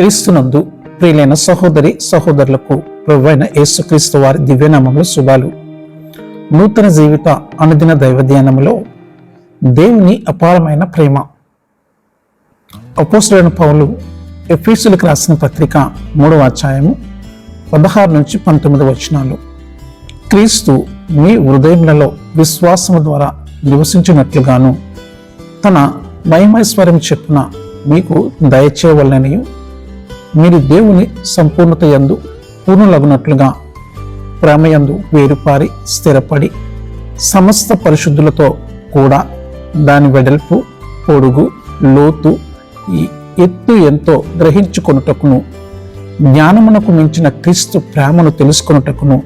క్రీస్తునందు ప్రియులైన సహోదరి సహోదరులకు ప్రభువైన యేసుక్రీస్తు వారి దివ్యనామంలో శుభాలు. నూతన జీవిత అనుదిన దైవ ధ్యానములో దేవుని అపారమైన ప్రేమ. అపోసులైన పౌలు ఎఫీసులకు రాసిన పత్రిక మూడవ అధ్యాయము పదహారు నుంచి పంతొమ్మిది వచనాలు. క్రీస్తు మీ హృదయములలో విశ్వాసము ద్వారా నివసించినట్లుగాను తన మహిమైశ్వర్యం చెప్పున మీకు దయచేయవలననియు మీరు దేవుని సంపూర్ణత ఎందు పూర్ణులగునట్లుగా ప్రేమయందు వేరుపారి స్థిరపడి సమస్త పరిశుద్ధులతో కూడా దాని వెడల్పు పొడుగు లోతు ఎత్తు ఎంతో గ్రహించుకొనుటకును జ్ఞానమునకు మించిన క్రీస్తు ప్రేమను తెలుసుకొనుటకును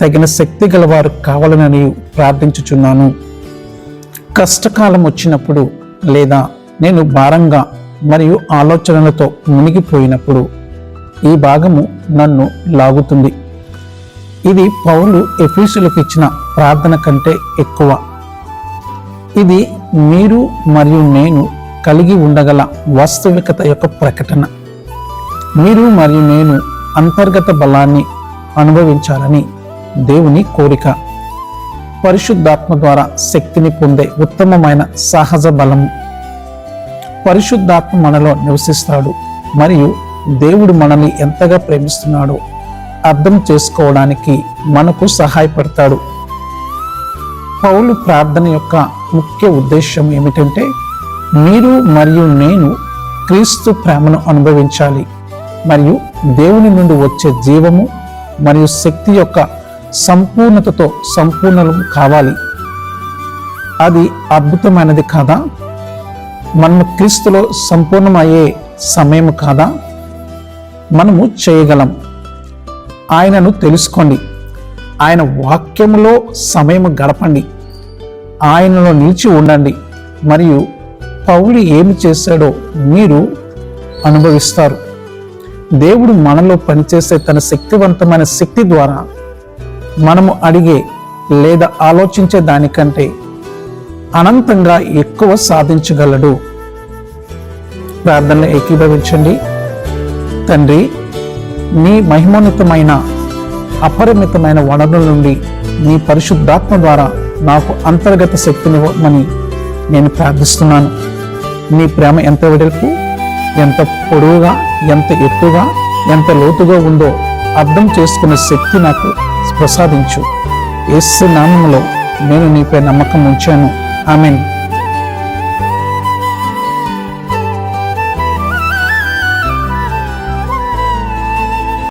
తగిన శక్తి గలవారు కావాలనని ప్రార్థించుచున్నాను. కష్టకాలం వచ్చినప్పుడు లేదా నేను భారంగా మరియు ఆలోచనలతో మునిగిపోయినప్పుడు ఈ భాగము నన్ను లాగుతుంది. ఇది పౌలు ఎఫీసులకు ఇచ్చిన ప్రార్థన కంటే ఎక్కువ. ఇది మీరు మరియు నేను కలిగి ఉండగల వాస్తవికత యొక్క ప్రకటన. మీరు మరియు నేను అంతర్గత బలాన్ని అనుభవించాలని దేవుని కోరిక. పరిశుద్ధాత్మ ద్వారా శక్తిని పొందే ఉత్తమమైన సహజ బలము. పరిశుద్ధాత్మ మనలో నివసిస్తాడు మరియు దేవుడు మనల్ని ఎంతగా ప్రేమిస్తున్నాడో అర్థం చేసుకోవడానికి మనకు సహాయపడతాడు. పౌలు ప్రార్థన యొక్క ముఖ్య ఉద్దేశం ఏమిటంటే మీరు మరియు నేను క్రీస్తు ప్రేమను అనుభవించాలి మరియు దేవుని నుండి వచ్చే జీవము మరియు శక్తి యొక్క సంపూర్ణతతో సంపూర్ణలు కావాలి. అది అద్భుతమైనది కాదా? మనము క్రీస్తులో సంపూర్ణమయ్యే సమయం కాదా? మనము చేయగలం. ఆయనను తెలుసుకోండి. ఆయన వాక్యములో సమయం గడపండి. ఆయనలో నిలిచి ఉండండి. మరియు పౌలు ఏమి చేశాడో మీరు అనుభవిస్తారు. దేవుడు మనలో పనిచేసే తన శక్తివంతమైన శక్తి ద్వారా మనము అడిగే లేదా ఆలోచించే దానికంటే అనంతంగా ఎక్కువ సాధించగలడు. ప్రార్థనలు ఏకీభవించండి. తండ్రి నీ మహిమోన్నతమైన అపరిమితమైన వనరుల నుండి నీ పరిశుద్ధాత్మ ద్వారా నాకు అంతర్గత శక్తినివ్వమని నేను ప్రార్థిస్తున్నాను. నీ ప్రేమ ఎంత వెడల్పు ఎంత పొడవుగా ఎంత ఎత్తుగా ఎంత లోతుగా ఉందో అర్థం చేసుకునే శక్తి నాకు ప్రసాదించు. యేసు నామంలో నేను నీపై నమ్మకం ఉంచాను. Amen.